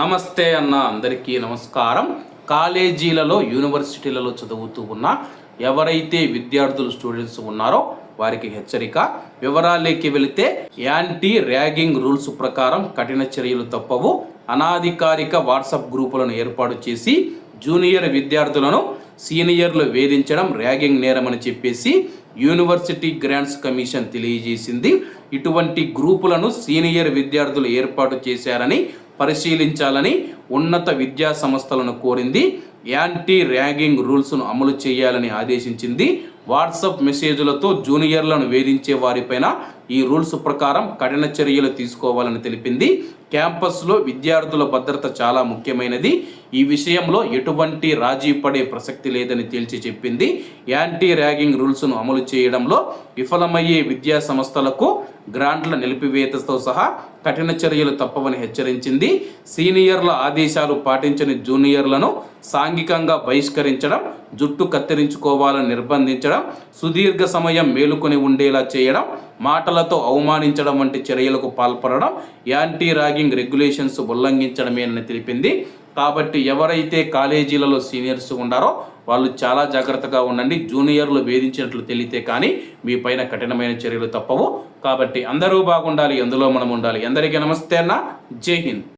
నమస్తే అన్న అందరికీ నమస్కారం. కాలేజీలలో యూనివర్సిటీలలో చదువుతూ ఉన్న ఎవరైతే విద్యార్థులు స్టూడెంట్స్ ఉన్నారో వారికి హెచ్చరిక వివరాలేకి వెళితే యాంటీ ర్యాగింగ్ రూల్స్ ప్రకారం కఠిన చర్యలు తప్పవు. అనాధికారిక వాట్సాప్ గ్రూపులను ఏర్పాటు చేసి జూనియర్ విద్యార్థులను సీనియర్లు వేధించడం ర్యాగింగ్ నేరమని చెప్పేసి యూనివర్సిటీ గ్రాంట్స్ కమిషన్ తెలియజేసింది. ఇటువంటి గ్రూపులను సీనియర్ విద్యార్థులు ఏర్పాటు చేశారని పరిశీలించాలని ఉన్నత విద్యా సంస్థలను కోరింది. యాంటీ ర్యాగింగ్ రూల్స్ను అమలు చేయాలని ఆదేశించింది. వాట్సాప్ మెసేజ్లతో జూనియర్లను వేధించే వారిపైన ఈ రూల్స్ ప్రకారం కఠిన చర్యలు తీసుకోవాలని తెలిపింది. క్యాంపస్లో విద్యార్థుల భద్రత చాలా ముఖ్యమైనది. ఈ విషయంలో ఎటువంటి రాజీ పడే ప్రసక్తి లేదని తేల్చి చెప్పింది. యాంటీ ర్యాగింగ్ రూల్స్ను అమలు చేయడంలో విఫలమయ్యే విద్యా సంస్థలకు గ్రాంట్ల నిలిపివేతతో సహా కఠిన చర్యలు తప్పవని హెచ్చరించింది. సీనియర్ల ఆదేశాలు పాటించని జూనియర్లను సాంఘికంగా బహిష్కరించడం జుట్టు కత్తిరించుకోవాలని నిర్బంధించడం సుదీర్ఘ సమయం మేలుకొని ఉండేలా చేయడం మాటల మాటలతో అవమానించడం వంటి చర్యలకు పాల్పడడం యాంటీ ర్యాగింగ్ రెగ్యులేషన్స్ ఉల్లంఘించడమేనని తెలిపింది. కాబట్టి ఎవరైతే కాలేజీలలో సీనియర్స్ ఉన్నారో వాళ్ళు చాలా జాగ్రత్తగా ఉండండి. జూనియర్లు వేధించినట్లు తెలితే కానీ మీ పైన కఠినమైన చర్యలు తప్పవు. కాబట్టి అందరూ బాగుండాలి. అందులో మనం ఉండాలి. అందరికీ నమస్తే అన్న. జై హింద్.